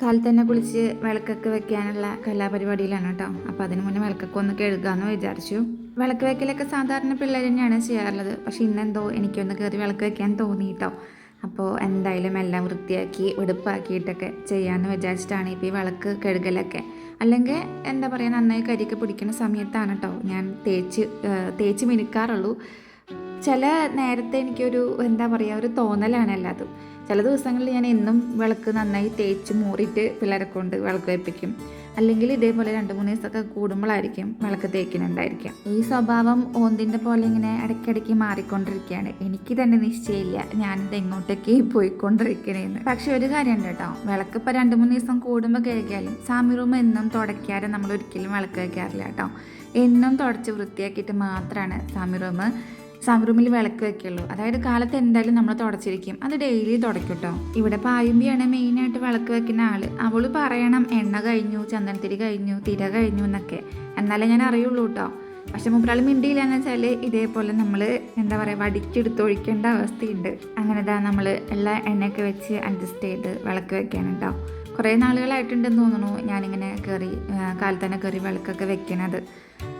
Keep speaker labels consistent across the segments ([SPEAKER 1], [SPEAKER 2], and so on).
[SPEAKER 1] കാലത്ത് തന്നെ കുളിച്ച് വിളക്കൊക്കെ വെക്കാനുള്ള കലാപരിപാടിയിലാണ് കേട്ടോ. അപ്പോൾ അതിന് മുന്നേ വിളക്കൊക്കെ ഒന്ന് കഴുകാമെന്ന് വിചാരിച്ചു. വിളക്ക് വെക്കലൊക്കെ സാധാരണ പിള്ളേർ തന്നെയാണ് ചെയ്യാറുള്ളത്. പക്ഷെ ഇന്നെന്തോ എനിക്കൊന്ന് കയറി വിളക്ക് വെക്കാൻ തോന്നി കേട്ടോ അപ്പോൾ എന്തായാലും എല്ലാം വൃത്തിയാക്കി വെടുപ്പാക്കിയിട്ടൊക്കെ ചെയ്യാമെന്ന് വിചാരിച്ചിട്ടാണ് ഇപ്പോൾ ഈ വിളക്ക് കഴുകലൊക്കെ. അല്ലെങ്കിൽ എന്താ പറയുക നന്നായി കരിക്ക് പിടിക്കുന്ന സമയത്താണ് കേട്ടോ ഞാൻ തേച്ച് തേച്ച് മിനുക്കാറുള്ളൂ. ചില നേരത്തെ എനിക്കൊരു എന്താ പറയുക ഒരു തോന്നലാണ് എല്ലാതും. ചില ദിവസങ്ങളിൽ ഞാൻ എന്നും വിളക്ക് നന്നായി തേച്ച് മൂറിയിട്ട് പിള്ളേരെ കൊണ്ട് വിളക്ക് വെപ്പിക്കും അല്ലെങ്കിൽ ഇതേപോലെ രണ്ട് മൂന്ന് ദിവസമൊക്കെ കൂടുമ്പോഴായിരിക്കും വിളക്ക് തേക്കുന്നുണ്ടായിരിക്കാം ഈ സ്വഭാവം ഓന്തിന്റെ പോലെ ഇങ്ങനെ ഇടയ്ക്കിടയ്ക്ക് മാറിക്കൊണ്ടിരിക്കുകയാണ്. എനിക്ക് തന്നെ നിശ്ചയമില്ല. ഞാനിത് എങ്ങോട്ടേക്ക് പോയിക്കൊണ്ടിരിക്കണേന്ന്. പക്ഷെ ഒരു കാര്യമുണ്ട് കേട്ടോ. വിളക്ക് ഇപ്പോൾ രണ്ട് മൂന്ന് ദിവസം കൂടുമ്പോൾ കഴിക്കാലും സാമി റൂം എന്നും തുടയ്ക്കാതെ നമ്മൾ ഒരിക്കലും വിളക്ക് വയ്ക്കാറില്ല കേട്ടോ. എന്നും തുടച്ച് വൃത്തിയാക്കിയിട്ട് മാത്രമാണ് സാമി റൂം റൂമിൽ വിളക്ക് വെക്കുള്ളൂ. അതായത് കാലത്ത് എന്തായാലും നമ്മൾ തുടച്ചിരിക്കും. അത് ഡെയിലി തുടയ്ക്കും കേട്ടോ ഇവിടെ പായുമ്പിയാണ് മെയിനായിട്ട് വിളക്ക് വെക്കുന്ന ആൾ. അവൾ പറയണം എണ്ണ കഴിഞ്ഞു ചന്ദനത്തിരി കഴിഞ്ഞു തിര കഴിഞ്ഞു എന്നൊക്കെ. എന്നാലേ ഞാൻ അറിയുള്ളൂ കേട്ടോ പക്ഷെ മുപ്പരാൾ മിണ്ടിയില്ല എന്ന് വെച്ചാൽ ഇതേപോലെ നമ്മൾ എന്താ പറയുക വടിച്ചെടുത്തൊഴിക്കേണ്ട അവസ്ഥയുണ്ട്. അങ്ങനെ നമ്മൾ എല്ലാ എണ്ണയൊക്കെ വെച്ച് അഡ്ജസ്റ്റ് ചെയ്ത് വിളക്ക് വെക്കാൻ കേട്ടോ കുറേ നാളുകളായിട്ടുണ്ടെന്ന് തോന്നുന്നു ഞാനിങ്ങനെ കയറി കാലത്ത് തന്നെ കയറി വിളക്കൊക്കെ വെക്കണത്.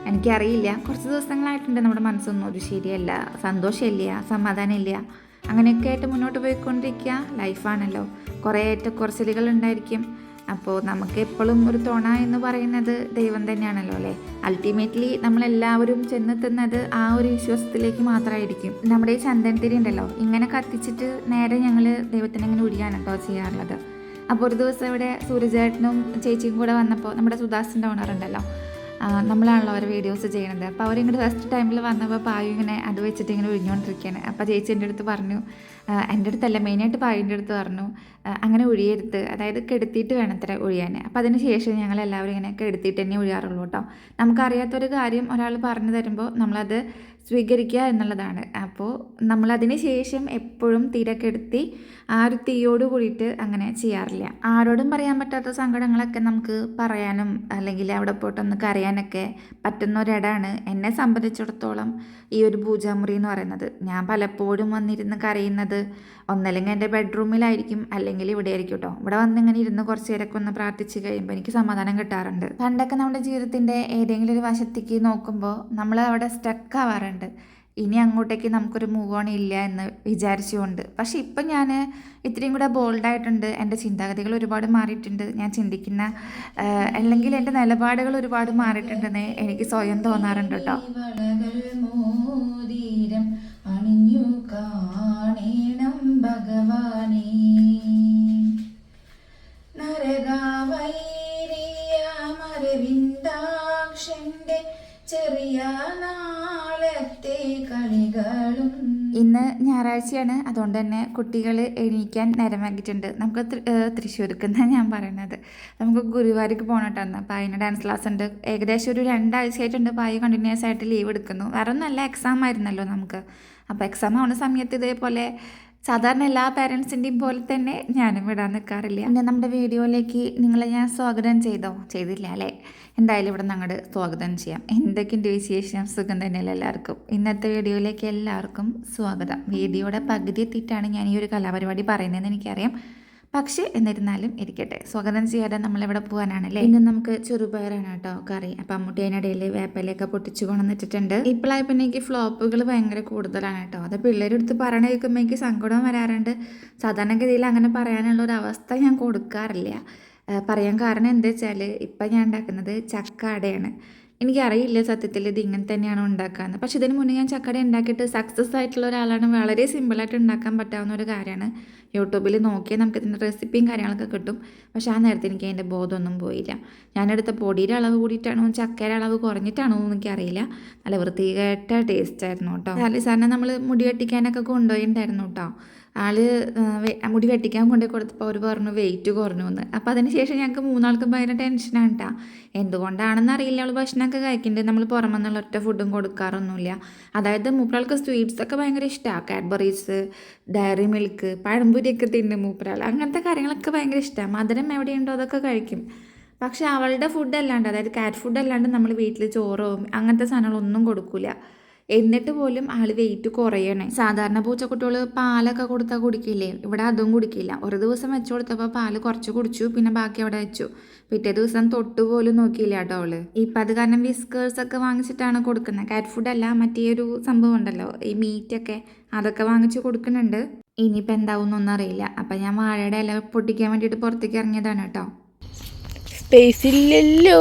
[SPEAKER 1] എനിക്കറിയില്ല. കുറച്ച് ദിവസങ്ങളായിട്ടുണ്ട് നമ്മുടെ മനസ്സൊന്നും ഒരു ശരിയല്ല. സന്തോഷമില്ല സമാധാനമില്ല. അങ്ങനെയൊക്കെ ആയിട്ട് മുന്നോട്ട് പോയിക്കൊണ്ടിരിക്കുക. ലൈഫാണല്ലോ. കുറേ ഏറ്റക്കുറച്ചിലുകൾ ഉണ്ടായിരിക്കും. അപ്പോൾ നമുക്ക് എപ്പോഴും ഒരു തുണ എന്ന് പറയുന്നത് ദൈവം തന്നെയാണല്ലോ അല്ലേ? അൾട്ടിമേറ്റ്ലി നമ്മളെല്ലാവരും ചെന്നെത്തുന്നത് ആ ഒരു വിശ്വാസത്തിലേക്ക് മാത്രമായിരിക്കും. നമ്മുടെ ഈ ചന്ദനത്തിരി ഉണ്ടല്ലോ. ഇങ്ങനെ കത്തിച്ചിട്ട് നേരെ ഞങ്ങൾ ദൈവത്തിനെ ഇങ്ങനെ ഉരിയാണ് കേട്ടോ ചെയ്യാറുള്ളത്. അപ്പോൾ ഒരു ദിവസം ഇവിടെ സൂര്യചേട്ടനും ചേച്ചിയും കൂടെ വന്നപ്പോൾ നമ്മുടെ സുദാസിന്റെ ഓണർ ഉണ്ടല്ലോ. നമ്മളാണല്ലോ അവർ വീഡിയോസ് ചെയ്യണത്. അപ്പോൾ അവരിങ്ങോട്ട് ഫസ്റ്റ് ടൈമിൽ വന്നപ്പോൾ പായു ഇങ്ങനെ അത് വെച്ചിട്ട് ഇങ്ങനെ ഒഴിഞ്ഞുകൊണ്ടിരിക്കുകയാണ് അപ്പോൾ ചേച്ചി എന്റെ അടുത്ത് പറഞ്ഞു എന്റെ അടുത്തല്ല മെയിനായിട്ട് പായുന്റെ അടുത്ത് പറഞ്ഞു അങ്ങനെ ഒഴിയരുത്. അതായത് കെടുത്തിയിട്ട് വേണം അത്ര ഒഴിയാൻ. അപ്പോൾ അതിന് ശേഷം ഞങ്ങൾ എല്ലാവരും ഇങ്ങനെ കെടുത്തിയിട്ട് തന്നെ ഒഴിയാറുള്ളൂ കേട്ടോ. നമുക്കറിയാത്തൊരു കാര്യം ഒരാൾ പറഞ്ഞു തരുമ്പോൾ നമ്മളത് സ്വീകരിക്കുക എന്നുള്ളതാണ്. അപ്പോൾ നമ്മളതിന് ശേഷം എപ്പോഴും തീരക്കെടുത്തി ആ ഒരു തീയോട് കൂടിയിട്ട് അങ്ങനെ ചെയ്യാറില്ല. ആരോടും പറയാൻ പറ്റാത്ത സങ്കടങ്ങളൊക്കെ നമുക്ക് പറയാനും അല്ലെങ്കിൽ അവിടെ പോയിട്ടൊന്ന് കരയാനൊക്കെ പറ്റുന്ന ഒരിടാണ് എന്നെ സംബന്ധിച്ചിടത്തോളം ഈ ഒരു പൂജാമുറി എന്ന് പറയുന്നത്. ഞാൻ പലപ്പോഴും വന്നിരുന്ന് കരയുന്നത് ഒന്നല്ലെങ്കിൽ എന്റെ ബെഡ്റൂമിലായിരിക്കും അല്ലെങ്കിൽ ഇവിടെ ആയിരിക്കും കേട്ടോ ഇവിടെ വന്ന് ഇങ്ങനെ ഇരുന്ന് കുറച്ച് നേരമൊക്കെ ഒന്ന് പ്രാർത്ഥിച്ച് കഴിയുമ്പോൾ എനിക്ക് സമാധാനം കിട്ടാറുണ്ട്. പണ്ടൊക്കെ നമ്മുടെ ജീവിതത്തിന്റെ ഏതെങ്കിലും ഒരു വശത്തേക്ക് നോക്കുമ്പോൾ നമ്മൾ അവിടെ സ്റ്റക്ക് ആവാറുണ്ട്. ഇനി അങ്ങോട്ടേക്ക് നമുക്കൊരു മൂവ് ഓൺ ഇല്ല എന്ന് വിചാരിച്ചുകൊണ്ട്. പക്ഷേ ഇപ്പം ഞാൻ ഇത്രയും കൂടെ ബോൾഡായിട്ടുണ്ട് എന്റെ ചിന്താഗതികൾ ഒരുപാട് മാറിയിട്ടുണ്ട്. ഞാൻ ചിന്തിക്കുന്ന അല്ലെങ്കിൽ എന്റെ നിലപാടുകൾ ഒരുപാട് മാറിയിട്ടുണ്ടെന്ന് എനിക്ക് സ്വയം തോന്നാറുണ്ട് കേട്ടോ
[SPEAKER 2] ചെറിയ നാളത്തെ
[SPEAKER 1] ഇന്ന് ഞായറാഴ്ചയാണ്. അതുകൊണ്ട് തന്നെ കുട്ടികൾ എണീക്കാൻ നേരമാക്കിയിട്ടുണ്ട് നമുക്ക് തൃ- ഏഹ് തൃശ്ശൂർക്ക് എന്നാണ് ഞാൻ പറയുന്നത് നമുക്ക് ഗുരുവായൂർക്ക് പോകണം അപ്പോൾ അതിന് ഡാൻസ് ക്ലാസ് ഉണ്ട്. ഏകദേശം ഒരു രണ്ടാഴ്ചയായിട്ടുണ്ട്. പായി കണ്ടിന്യൂസ് ആയിട്ട് ലീവ് എടുക്കുന്നു. വേറെ ഒന്നല്ല എക്സാം ആയിരുന്നല്ലോ നമുക്ക്. അപ്പോൾ എക്സാം ആവുന്ന സമയത്ത് ഇതേപോലെ സാധാരണ എല്ലാ പാരൻസിന്റെയും പോലെ തന്നെ ഞാനും വിടാൻ നിൽക്കാറില്ല പിന്നെ നമ്മുടെ വീഡിയോയിലേക്ക് നിങ്ങളെ ഞാൻ സ്വാഗതം ചെയ്തോ? ചെയ്തില്ല അല്ലേ? എന്തായാലും ഇവിടെ അങ്ങോട്ട് സ്വാഗതം ചെയ്യാം. എന്തൊക്കെയുണ്ട് വിശേഷം? സുഖം തന്നെയല്ല എല്ലാവർക്കും? ഇന്നത്തെ വീഡിയോയിലേക്ക് എല്ലാവർക്കും സ്വാഗതം. വീഡിയോയുടെ പകുതി എത്തിയിട്ടാണ് ഞാൻ ഈ ഒരു കലാപരിപാടി പറയുന്നതെന്ന് എനിക്കറിയാം. പക്ഷേ എന്നിരുന്നാലും ഇരിക്കട്ടെ. സ്വാഗതം ചെയ്യാതെ നമ്മളിവിടെ പോകാനാണല്ലേ? ഇന്ന് നമുക്ക് ചെറുപയറാണ് കേട്ടോ കറി. അപ്പം അമ്മൂട്ടി അതിനിടയിൽ വേപ്പലയൊക്കെ പൊട്ടിച്ചു കൊണ്ടുവന്നിട്ടുണ്ട് ഇപ്പോഴായി പിന്നെ എനിക്ക് ഫ്ലോപ്പുകൾ ഭയങ്കര കൂടുതലാണ് കേട്ടോ. അത് പിള്ളേരെടുത്ത് പറയണ കേൾക്കുമ്പോൾ എനിക്ക് സങ്കടം വരാറുണ്ട്. സാധാരണഗതിയിൽ അങ്ങനെ പറയാനുള്ള ഒരു അവസ്ഥ ഞാൻ കൊടുക്കാറില്ല. പറയാൻ കാരണം എന്താ വെച്ചാൽ ഇപ്പം ഞാൻ ഉണ്ടാക്കുന്നത് ചക്ക അടയാണ് എനിക്കറിയില്ല സത്യത്തിൽ ഇത് ഇങ്ങനെ തന്നെയാണ് ഉണ്ടാക്കാമെന്ന് പക്ഷേ ഇതിന് മുന്നേ ഞാൻ ചക്കട ഉണ്ടാക്കിയിട്ട് സക്സസ് ആയിട്ടുള്ള ഒരാളാണ്. വളരെ സിമ്പിളായിട്ട് ഉണ്ടാക്കാൻ പറ്റാവുന്ന ഒരു കാര്യമാണ്. യൂട്യൂബിൽ നോക്കിയാൽ നമുക്ക് ഇതിന്റെ റെസിപ്പിയും കാര്യങ്ങളൊക്കെ കിട്ടും. പക്ഷേ ആ നേരത്തെ എനിക്ക് അതിന്റെ ബോധമൊന്നും പോയില്ല. ഞാനെടുത്ത പൊടിയുടെ അളവ് കൂടിയിട്ടാണോ ചക്കയുടെ അളവ് കുറഞ്ഞിട്ടാണോ എന്ന് എനിക്കറിയില്ല. നല്ല വൃത്തികേട്ട ടേസ്റ്റ് ആയിരുന്നു കേട്ടോ. സാറിന് സാറിനെ നമ്മൾ മുടി വെട്ടിക്കാനൊക്കെ കൊണ്ടുപോയിട്ടുണ്ടായിരുന്നു കേട്ടോ. ആൾ മുടി വെട്ടിക്കാൻ കൊണ്ടു കൊടുത്തപ്പോൾ അവർ പറഞ്ഞു വെയിറ്റ് കുറഞ്ഞു എന്ന്. അപ്പോൾ അതിന് ശേഷം ഞങ്ങൾക്ക് മൂന്നാൾക്കും ഭയങ്കര ടെൻഷനാണ് കേട്ടോ എന്തുകൊണ്ടാണെന്ന് അറിയില്ല അവൾ ഭക്ഷണമൊക്കെ കഴിക്കുന്നുണ്ട് നമ്മൾ പുറമെ നിന്നുള്ള ഒറ്റ ഫുഡും കൊടുക്കാറൊന്നുമില്ല. അതായത് മൂപ്പരാൾക്ക് സ്വീറ്റ്സ് ഒക്കെ ഭയങ്കര ഇഷ്ടമാണ് കാഡ്ബറീസ് ഡയറി മിൽക്ക് പഴംപൊരിയൊക്കെ തിന്നും മൂപ്പരാൾ അങ്ങനത്തെ കാര്യങ്ങളൊക്കെ ഭയങ്കര ഇഷ്ടമാണ് മധുരം എവിടെയുണ്ടോ അതൊക്കെ കഴിക്കും. പക്ഷേ അവളുടെ ഫുഡ് അല്ലാണ്ട് അതായത് കാറ്റ് ഫുഡ് അല്ലാണ്ട് നമ്മൾ വീട്ടിൽ ചോറോ അങ്ങനത്തെ സാധനങ്ങളൊന്നും കൊടുക്കില്ല എന്നിട്ട് പോലും ആൾ വെയിറ്റ് കുറയണേ. സാധാരണ പൂച്ചക്കുട്ടികൾ പാലൊക്കെ കൊടുത്താൽ കുടിക്കില്ലേ? ഇവിടെ അതും കുടിക്കില്ല. ഒരു ദിവസം വെച്ചു കൊടുത്തപ്പോൾ പാൽ കുറച്ച് കുടിച്ചു പിന്നെ ബാക്കി അവിടെ വെച്ചു. പിറ്റേ ദിവസം തൊട്ട് പോലും നോക്കിയില്ല കേട്ടോ അവൾ. ഇപ്പം അത് കാരണം വിസ്കേഴ്സ് ഒക്കെ വാങ്ങിച്ചിട്ടാണ് കൊടുക്കുന്നത്. കാറ്റ് ഫുഡ് അല്ല മറ്റേ ഒരു സംഭവം ഉണ്ടല്ലോ ഈ മീറ്റൊക്കെ അതൊക്കെ വാങ്ങിച്ച് കൊടുക്കുന്നുണ്ട്. എന്താവും എന്നൊന്നും അറിയില്ല അപ്പം ഞാൻ വാഴയുടെ ഇല പൊട്ടിക്കാൻ വേണ്ടിയിട്ട് പുറത്തേക്ക് ഇറങ്ങിയതാണ് കേട്ടോ.
[SPEAKER 3] സ്പേസ് ഇല്ലല്ലോ.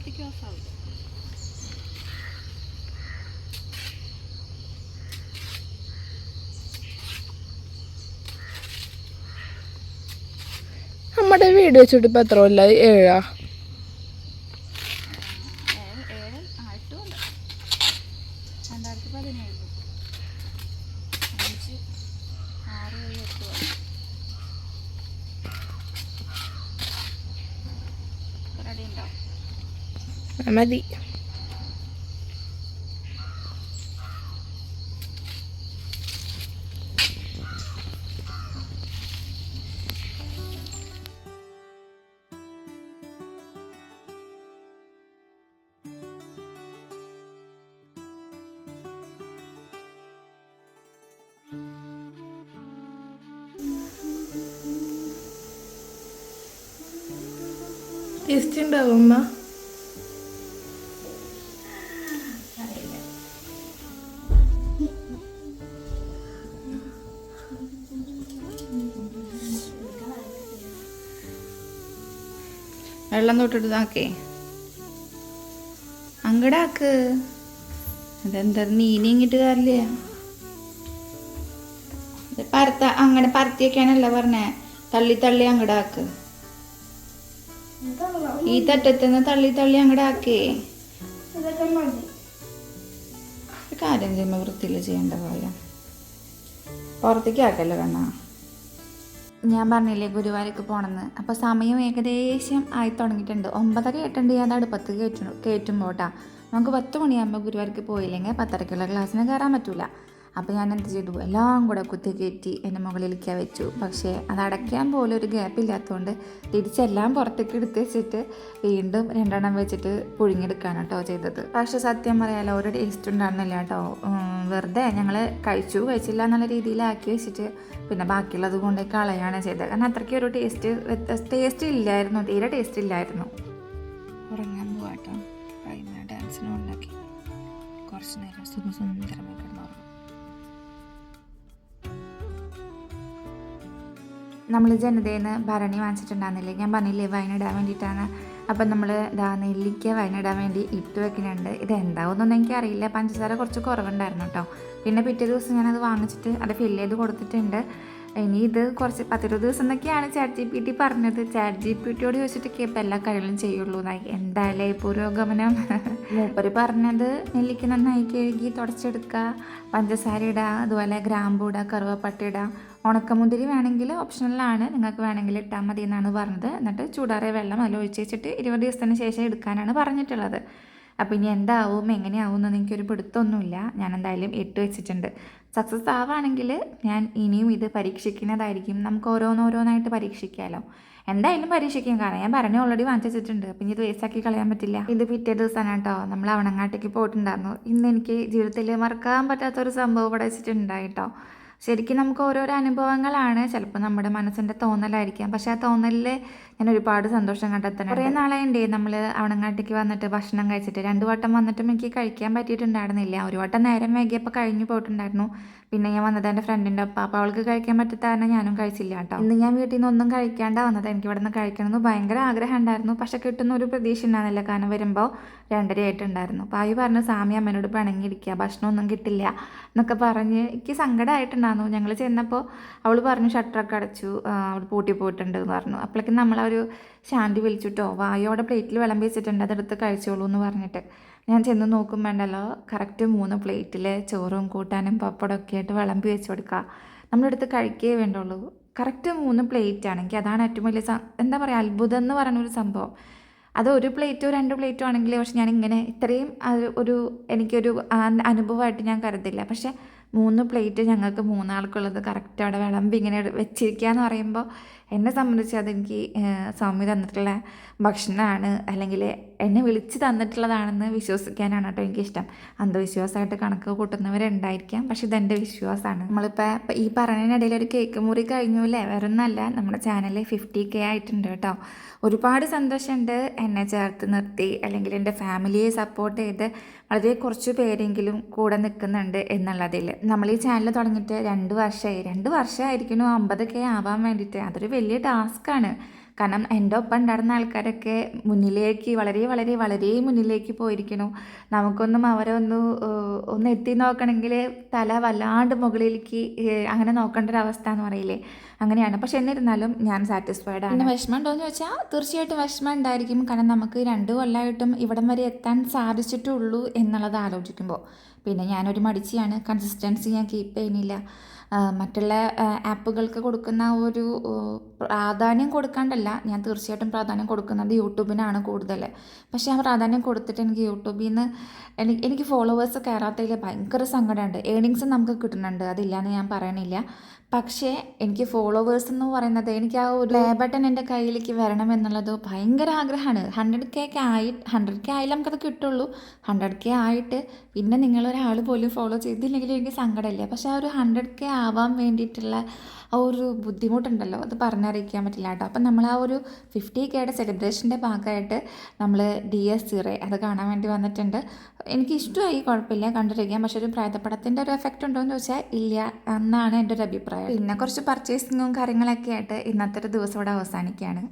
[SPEAKER 3] പേടിക്കണ്ടുള്ളൂ നമ്മുടെ വീട് വെച്ചിട്ട് ഇപ്പൊ എത്ര കൊല്ലായി? ഏഴാ? മതി ടേസ്റ്റ് ഉണ്ടാവും അമ്മ
[SPEAKER 1] വെള്ളം തൊട്ടിട്ട് ഇതാക്കേ. അങ്ങടാക്ക്. അതെന്താ നീനി ഇങ്ങിട്ട് കാരില്ല ഇത് പരത്ത അങ്ങനെ പരത്തിയൊക്കെയാണല്ല പറഞ്ഞേ. തള്ളി തള്ളി അങ്ങടാക്ക്. ഈ തട്ടത്തുനിന്ന് തള്ളി തള്ളി അങ്ങടാക്കേ. കാര്യം ചെയ്യുമ്പോൾ വൃത്തിയിൽ ചെയ്യേണ്ട പോലെ. പുറത്തേക്ക് ആക്കല്ലോ കണ്ണാ. ഞാൻ പറഞ്ഞില്ലേ ഗുരുവായൂർക്ക് പോകണമെന്ന് അപ്പോൾ സമയം ഏകദേശം ആയി തുടങ്ങിയിട്ടുണ്ട്. ഒമ്പതര ആയിട്ടുണ്ട് ഞാൻ അടുപ്പത്ത് കയറ്റു കയറ്റുമ്പോട്ടാ നമുക്ക് പത്ത് മണിയാകുമ്പോൾ ഗുരുവായൂർക്ക് പോയില്ലെങ്കിൽ പത്തരക്കുള്ള ക്ലാസ്സിന് കയറാൻ പറ്റൂല. അപ്പോൾ ഞാൻ എന്ത് ചെയ്തു? എല്ലാം കൂടെ കുത്തി കയറ്റി എന്റെ മുകളിലേക്ക് വെച്ചു. പക്ഷേ അത് അടയ്ക്കാൻ പോലും ഒരു ഗ്യാപ്പ് ഇല്ലാത്തതുകൊണ്ട് തിരിച്ചെല്ലാം പുറത്തേക്ക് എടുത്ത് വെച്ചിട്ട് വീണ്ടും രണ്ടെണ്ണം വെച്ചിട്ട് പുഴുങ്ങിയെടുക്കാണ് കേട്ടോ ചെയ്തത്. പക്ഷേ സത്യം പറയാലോ ഒരു ടേസ്റ്റ് ഉണ്ടായിരുന്നില്ല കേട്ടോ വെറുതെ ഞങ്ങൾ കഴിച്ചു കഴിച്ചില്ല എന്നുള്ള രീതിയിലാക്കി വെച്ചിട്ട് പിന്നെ ബാക്കിയുള്ളത് കൊണ്ട് കളയാണ് ചെയ്തത്. കാരണം അത്രയ്ക്ക് ഒരു ടേസ്റ്റ് ടേസ്റ്റ് ഇല്ലായിരുന്നു തീരെ ടേസ്റ്റ് ഇല്ലായിരുന്നു. ഉറങ്ങാൻ പോവാട്ടോ. വൈകുന്നേരം ഡാൻസിനും കുറച്ച് നേരം സുഖസുന്ദരമായി കിടന്നുറങ്ങും. നമ്മൾ ജനതയിൽ നിന്ന് ഭരണി വാങ്ങിച്ചിട്ടുണ്ടായിരുന്നില്ലേ? ഞാൻ പറഞ്ഞില്ലേ വൈനിടാൻ വേണ്ടിയിട്ടാണ്. അപ്പം നമ്മൾ ഇതാ നെല്ലിക്ക വൈനിടാൻ വേണ്ടി ഇട്ട് വെക്കുന്നുണ്ട്. ഇത് എന്താവുന്നൊന്നും എനിക്കറിയില്ല. പഞ്ചസാര കുറച്ച് കുറവുണ്ടായിരുന്നു കേട്ടോ. പിന്നെ പിറ്റേ ദിവസം ഞാനത് വാങ്ങിച്ചിട്ട് അത് ഫില്ല് ചെയ്ത് കൊടുത്തിട്ടുണ്ട്. ഇനി ഇത് കുറച്ച് പത്തിരുപത് ദിവസം എന്നൊക്കെയാണ് ചാറ്റ് ജി പി ടി പറഞ്ഞത്. ചാറ്റ് ജി പി ടിയോട് ചോദിച്ചിട്ടൊക്കെ ഇപ്പം എല്ലാ കാര്യങ്ങളും ചെയ്യുള്ളൂ. എന്നായി എന്തായാലേ പുരോഗമനം മൂപ്പര് പറഞ്ഞത് നെല്ലിക്ക നന്നായി കഴുകി തുടച്ചെടുക്കുക. പഞ്ചസാര ഇടുക അതുപോലെ ഗ്രാമ്പൂ ഇടുക കറുവപ്പട്ട ഇടുക ഉണക്കമുന്തിരി വേണമെങ്കിൽ ഓപ്ഷണലാണ് നിങ്ങൾക്ക് വേണമെങ്കിൽ ഇട്ടാൽ മതി എന്നാണ് പറഞ്ഞത്. എന്നിട്ട് ചൂടാറിയ വെള്ളം അതിൽ ഒഴിച്ച് വെച്ചിട്ട് ഇരുപത് ദിവസത്തിന് ശേഷം എടുക്കാനാണ് പറഞ്ഞിട്ടുള്ളത്. അപ്പോൾ ഇനി എന്താവും എങ്ങനെയാവും എന്ന് എനിക്കൊരു പിടുത്തമൊന്നുമില്ല ഞാൻ എന്തായാലും ഇട്ട് വെച്ചിട്ടുണ്ട്. സക്സസ് ആവുകയാണെങ്കിൽ ഞാൻ ഇനിയും ഇത് പരീക്ഷിക്കുന്നതായിരിക്കും. നമുക്ക് ഓരോന്നോരോന്നായിട്ട് പരീക്ഷിക്കാമല്ലോ എന്തായാലും പരീക്ഷിക്കും. കാരണം ഞാൻ പറഞ്ഞു ഓൾറെഡി വാങ്ങിച്ചു വെച്ചിട്ടുണ്ട്. ഇനി ഇത് വേസ്റ്റാക്കി കളയാൻ പറ്റില്ല. ഇത് പിറ്റേ ദിവസമാണ് കേട്ടോ നമ്മൾ അവണങ്ങാട്ടേക്ക് പോയിട്ടുണ്ടായിരുന്നു. ഇന്ന് എനിക്ക് ജീവിതത്തിൽ മറക്കാൻ പറ്റാത്തൊരു സംഭവം ഇവിടെ വെച്ചിട്ടുണ്ടായി കേട്ടോ ശരിക്കും നമുക്ക് ഓരോരോ അനുഭവങ്ങളാണ് ചിലപ്പോൾ നമ്മുടെ മനസ്സിന്റെ തോന്നലായിരിക്കാം. പക്ഷേ ആ തോന്നലിൽ ഞാൻ ഒരുപാട് സന്തോഷം കണ്ടെത്തണം കുറേ നാളായിണ്ടേ നമ്മൾ അവണങ്ങാട്ടേക്ക് വന്നിട്ട് ഭക്ഷണം കഴിച്ചിട്ട്. രണ്ട് വട്ടം വന്നിട്ടും എനിക്ക് കഴിക്കാൻ പറ്റിയിട്ടുണ്ടായിരുന്നില്ല. ഒരു വട്ടം നേരം വൈകിയപ്പോൾ കഴിഞ്ഞു പോയിട്ടുണ്ടായിരുന്നു. പിന്നെ ഞാൻ വന്നത് എന്റെ ഫ്രണ്ടിന്റെ ഒപ്പം. അപ്പോൾ അവൾക്ക് കഴിക്കാൻ പറ്റാത്ത കാരണം ഞാനും കഴിച്ചില്ല കേട്ടോ. ഇന്ന് ഞാൻ വീട്ടിൽ നിന്ന് ഒന്നും കഴിക്കാണ്ട് വന്നത്. എനിക്ക് ഇവിടെ നിന്ന് കഴിക്കണമെന്ന് ഭയങ്കര ആഗ്രഹം ഉണ്ടായിരുന്നു പക്ഷെ കിട്ടുന്ന ഒരു പ്രതീക്ഷ ഉണ്ടായിരുന്നില്ല കാരണം വരുമ്പോൾ രണ്ടരയായിട്ടുണ്ടായിരുന്നു. അപ്പോൾ ആയി പറഞ്ഞു സാമി അമ്മേനോട് പിണങ്ങിയിരിക്കുക ഭക്ഷണമൊന്നും കിട്ടില്ല. എന്നൊക്കെ പറഞ്ഞ് എനിക്ക് സങ്കടമായിട്ടുണ്ടായിരുന്നു ഞങ്ങൾ ചെന്നപ്പോൾ അവൾ പറഞ്ഞു ഷട്ടറൊക്കെ അടച്ചു. അവൾ പൂട്ടി പോയിട്ടുണ്ട് എന്ന് പറഞ്ഞു. അപ്പോഴേക്കും നമ്മളൊരു ശാന്തി വിളിച്ചിട്ടോ വായോടെ പ്ലേറ്റിൽ വിളമ്പി വെച്ചിട്ടുണ്ട് അതെടുത്ത് കഴിച്ചോളൂ എന്ന് പറഞ്ഞിട്ട്. ഞാൻ ചെന്ന് നോക്കും വേണ്ടല്ലോ കറക്റ്റ് മൂന്ന് പ്ലേറ്റിൽ ചോറും കൂട്ടാനും പപ്പടമൊക്കെ ആയിട്ട് വിളമ്പി വെച്ച് കൊടുക്കുക നമ്മളെടുത്ത് കഴിക്കേ വേണ്ടുള്ളൂ. കറക്റ്റ് മൂന്ന് പ്ലേറ്റ് ആണെങ്കിൽ അതാണ് ഏറ്റവും വലിയ എന്താ പറയുക അത്ഭുതം എന്ന് പറയുന്ന ഒരു സംഭവം. അത് ഒരു പ്ലേറ്റോ രണ്ട് പ്ലേറ്റോ ആണെങ്കിൽ പക്ഷെ ഞാൻ ഇങ്ങനെ ഇത്രയും ഒരു എനിക്കൊരു അനുഭവമായിട്ട് ഞാൻ കരുതില്ല. പക്ഷേ മൂന്ന് പ്ലേറ്റ് ഞങ്ങൾക്ക് മൂന്നാൾക്കുള്ളത് കറക്റ്റ് അവിടെ വിളമ്പി ഇങ്ങനെ വെച്ചിരിക്കുക എന്ന് പറയുമ്പോൾ എന്നെ സംബന്ധിച്ച് അതെനിക്ക് സ്വാമി തന്നിട്ടുള്ള ഭക്ഷണമാണ്. അല്ലെങ്കിൽ എന്നെ വിളിച്ച് തന്നിട്ടുള്ളതാണെന്ന് വിശ്വസിക്കാനാണ് കേട്ടോ എനിക്കിഷ്ടം. അന്ധവിശ്വാസമായിട്ട് കണക്ക് കൂട്ടുന്നവരുണ്ടായിരിക്കാം. പക്ഷെ ഇതെന്റെ വിശ്വാസമാണ്. നമ്മളിപ്പോൾ ഈ പറഞ്ഞതിനിടയിൽ ഒരു കേക്ക് മുറി കഴിഞ്ഞു അല്ലേ? വേറൊന്നല്ല നമ്മുടെ ചാനൽ ഫിഫ്റ്റി കെ ആയിട്ടുണ്ട് കേട്ടോ. ഒരുപാട് സന്തോഷമുണ്ട് എന്നെ ചേർത്ത് നിർത്തി. അല്ലെങ്കിൽ എന്റെ ഫാമിലിയെ സപ്പോർട്ട് ചെയ്ത് വളരെ കുറച്ച് പേരെങ്കിലും കൂടെ നിൽക്കുന്നുണ്ട് എന്നുള്ളതിൽ. നമ്മൾ ഈ ചാനൽ തുടങ്ങിയിട്ട് രണ്ട് വർഷമായി. രണ്ട് വർഷമായിരിക്കുന്നു അമ്പത് കെ ആവാൻ വേണ്ടിയിട്ട്. അതൊരു വലിയ ടാസ്ക്കാണ്. കാരണം എന്റെ ഒപ്പം ഉണ്ടായിരുന്ന ആൾക്കാരൊക്കെ മുന്നിലേക്ക് വളരെ വളരെ വളരെ മുന്നിലേക്ക് പോയിരിക്കണു നമുക്കൊന്നും അവരെ ഒന്ന് ഒന്ന് എത്തി നോക്കണമെങ്കിൽ തല വല്ലാണ്ട് മുകളിലേക്ക് അങ്ങനെ നോക്കേണ്ട ഒരു അവസ്ഥ എന്ന് പറയില്ലേ? അങ്ങനെയാണ്. പക്ഷെ എന്നിരുന്നാലും ഞാൻ സാറ്റിസ്ഫൈഡ് ആണ്. വിഷമം ഉണ്ടോയെന്ന് ചോദിച്ചാൽ തീർച്ചയായിട്ടും വിഷമം ഉണ്ടായിരിക്കും. കാരണം നമുക്ക് രണ്ട് കൊല്ലമായിട്ടും ഇവിടം വരെ എത്താൻ സാധിച്ചിട്ടുള്ളൂ എന്നുള്ളത് ആലോചിക്കുമ്പോൾ പിന്നെ ഞാനൊരു മടിച്ചിയാണ്. കൺസിസ്റ്റൻസി ഞാൻ കീപ്പ് ചെയ്യുന്നില്ല. മറ്റുള്ള ആപ്പുകൾക്ക് കൊടുക്കുന്ന ഒരു പ്രാധാന്യം കൊടുക്കാണ്ടല്ല ഞാൻ തീർച്ചയായിട്ടും പ്രാധാന്യം കൊടുക്കുന്നത് യൂട്യൂബിനാണ് കൂടുതൽ പക്ഷേ ആ പ്രാധാന്യം കൊടുത്തിട്ട് എനിക്ക് യൂട്യൂബിൽ നിന്ന് എനിക്ക് എനിക്ക് ഫോളോവേഴ്സ് കയറാത്തതിൽ ഭയങ്കര സങ്കടമുണ്ട്. ഏണിങ്സ് നമുക്ക് കിട്ടുന്നുണ്ട് അതില്ലയെന്ന് ഞാൻ പറയണില്ല. പക്ഷേ എനിക്ക് ഫോളോവേഴ്സ് എന്ന് പറയുന്നത് എനിക്ക് ആ ഒരു ലേ ബട്ടൺ എന്റെ കയ്യിലേക്ക് വരണം എന്നുള്ളത് ഭയങ്കര ആഗ്രഹമാണ്. ഹൺഡ്രഡ് കെ ഒക്കെ ആയി ഹൺഡ്രഡ് കെ ആയാലും നമുക്കത് കിട്ടുള്ളൂ. ഹൺഡ്രഡ് കെ ആയിട്ട് പിന്നെ നിങ്ങളൊരാൾ പോലും ഫോളോ ചെയ്തില്ലെങ്കിൽ എനിക്ക് സങ്കടമില്ല. പക്ഷേ ആ ഒരു ഹൺഡ്രഡ് കെ ആവാൻ വേണ്ടിയിട്ടുള്ള ആ ഒരു ബുദ്ധിമുട്ടുണ്ടല്ലോ. അത് പറഞ്ഞറിയിക്കാൻ പറ്റില്ല കേട്ടോ. അപ്പം നമ്മൾ ആ ഒരു ഫിഫ്റ്റി കെയുടെ സെലിബ്രേഷന്റെ ഭാഗമായിട്ട് നമ്മൾ ഡി എസ് സീറേ അത് കാണാൻ വേണ്ടി വന്നിട്ടുണ്ട്. എനിക്ക് ഇഷ്ടമായി കുഴപ്പമില്ല കണ്ടിരിക്കാം പക്ഷെ ഒരു പ്രേതപ്പടത്തിന്റെ ഒരു എഫക്റ്റ് ഉണ്ടോ എന്ന് ചോദിച്ചാൽ ഇല്ല എന്നാണ് എന്റെ ഒരു അഭിപ്രായം. പിന്നെ കുറച്ച് പർച്ചേസിങ്ങും കാര്യങ്ങളൊക്കെ ആയിട്ട് ഇന്നത്തെ ഒരു ദിവസം ഇവിടെ അവസാനിക്കുകയാണ്.